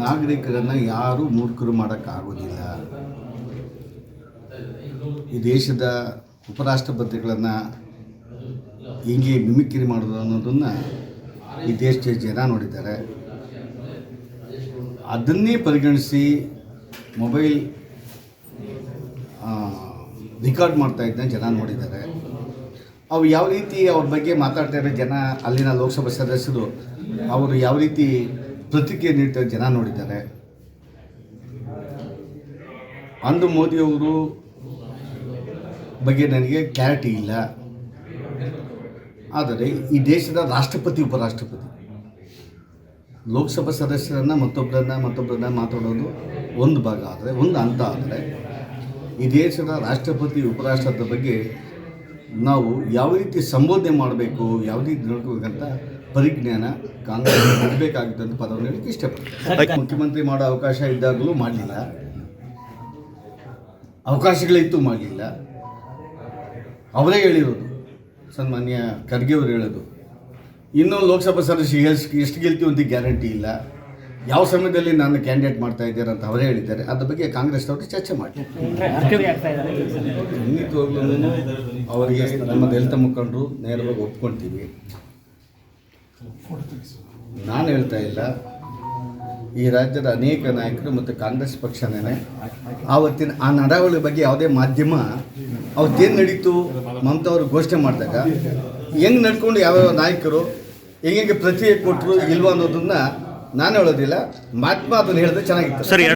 ನಾಗರಿಕರನ್ನು ಯಾರೂ ಮೂರ್ಖರು ಮಾಡೋಕ್ಕಾಗೋದಿಲ್ಲ. ಈ ದೇಶದ ಉಪರಾಷ್ಟ್ರಪತಿಗಳನ್ನು ಹಿಂಗೆ ಮಿಮಿಕ್ರಿ ಮಾಡೋದು ಅನ್ನೋದನ್ನು ಈ ದೇಶದ ಜನ ನೋಡಿದ್ದಾರೆ. ಅದನ್ನೇ ಪರಿಗಣಿಸಿ ಮೊಬೈಲ್ ರೆಕಾರ್ಡ್ ಮಾಡ್ತಾ ಇದ್ದ ಜನ ನೋಡಿದ್ದಾರೆ. ಅವು ಯಾವ ರೀತಿ ಅವ್ರ ಬಗ್ಗೆ ಮಾತಾಡ್ತಾ ಜನ ಅಲ್ಲಿನ ಲೋಕಸಭಾ ಸದಸ್ಯರು, ಅವರು ಯಾವ ರೀತಿ ಪ್ರತಿಕ್ರಿಯೆ ನೀಡ್ತಾರೆ ಜನ ನೋಡಿದ್ದಾರೆ. ಅಂದು ಮೋದಿಯವರು ಬಗ್ಗೆ ನನಗೆ ಕ್ಲಾರಿಟಿ ಇಲ್ಲ. ಆದರೆ ಈ ದೇಶದ ರಾಷ್ಟ್ರಪತಿ, ಉಪರಾಷ್ಟ್ರಪತಿ, ಲೋಕಸಭಾ ಸದಸ್ಯರನ್ನು ಮತ್ತೊಬ್ಬರನ್ನ ಮತ್ತೊಬ್ಬರನ್ನ ಮಾತಾಡೋದು ಒಂದು ಭಾಗ ಆದರೆ, ಒಂದು ಹಂತ ಆದರೆ ಈ ದೇಶದ ರಾಷ್ಟ್ರಪತಿ ಉಪರಾಷ್ಟ್ರದ ಬಗ್ಗೆ ನಾವು ಯಾವ ರೀತಿ ಸಂಬೋಧನೆ ಮಾಡಬೇಕು, ಯಾವ ರೀತಿ ನೋಡ್ಕೋಬೇಕಂತ ಪರಿಜ್ಞಾನ ಕಾಂಗ್ರೆಸ್ ಮಾಡಬೇಕಾಗಿತ್ತು ಅಂತ ಪದವನ್ನು ಹೇಳಕ್ಕೆ ಇಷ್ಟಪಡ್ತೀನಿ. ಮುಖ್ಯಮಂತ್ರಿ ಮಾಡೋ ಅವಕಾಶ ಇದ್ದಾಗಲೂ ಮಾಡಲಿಲ್ಲ. ಅವಕಾಶಗಳಿತ್ತು ಮಾಡಲಿಲ್ಲ. ಅವರೇ ಹೇಳಿರೋದು. ಸನ್ಮಾನ್ಯ ಖರ್ಗೆ ಅವರು ಹೇಳೋದು. ಇನ್ನೂ ಲೋಕಸಭಾ ಸದಸ್ಯ ಎಷ್ಟು ಎಷ್ಟು ಗೆಲ್ತೀವಿ ಅಂತ ಗ್ಯಾರಂಟಿ ಇಲ್ಲ. ಯಾವ ಸಮಯದಲ್ಲಿ ನಾನು ಕ್ಯಾಂಡಿಡೇಟ್ ಮಾಡ್ತಾ ಇದ್ದಾರೆ ಅಂತ ಅವರೇ ಹೇಳಿದ್ದಾರೆ. ಅದ್ರ ಬಗ್ಗೆ ಕಾಂಗ್ರೆಸ್ ಅವರು ಚರ್ಚೆ ಮಾಡಿ ಖಂಡಿತವಾಗ್ಲೂ ಅವರಿಗೆ ನಮ್ಮ ದಲಿತ ಮುಖಂಡರು ನೇರವಾಗಿ ಒಪ್ಕೊಳ್ತೀವಿ ನಾನು ಹೇಳ್ತಾ ಇಲ್ಲ. ಈ ರಾಜ್ಯದ ಅನೇಕ ನಾಯಕರು ಮತ್ತು ಕಾಂಗ್ರೆಸ್ ಪಕ್ಷನೇ ಆವತ್ತಿನ ಆ ನಡಾವಳಿ ಬಗ್ಗೆ ಯಾವುದೇ ಮಾಧ್ಯಮ ಅವತ್ತೇನು ನಡೀತು ಮಮತಾ ಅವರು ಘೋಷಣೆ ಮಾಡಿದಾಗ ಹೆಂಗೆ ನಡ್ಕೊಂಡು ಯಾವ್ಯಾವ ನಾಯಕರು, ಹೆಂಗೆ ಪ್ರತಿಕ್ರಿಯೆ ಕೊಟ್ಟರು ಇಲ್ವಾ ಅನ್ನೋದನ್ನ ನಾನು ಹೇಳೋದಿಲ್ಲ. ಮಹಾತ್ಮ ಅದನ್ನು ಹೇಳಿದ್ರೆ ಚೆನ್ನಾಗಿತ್ತು. ಸರಿ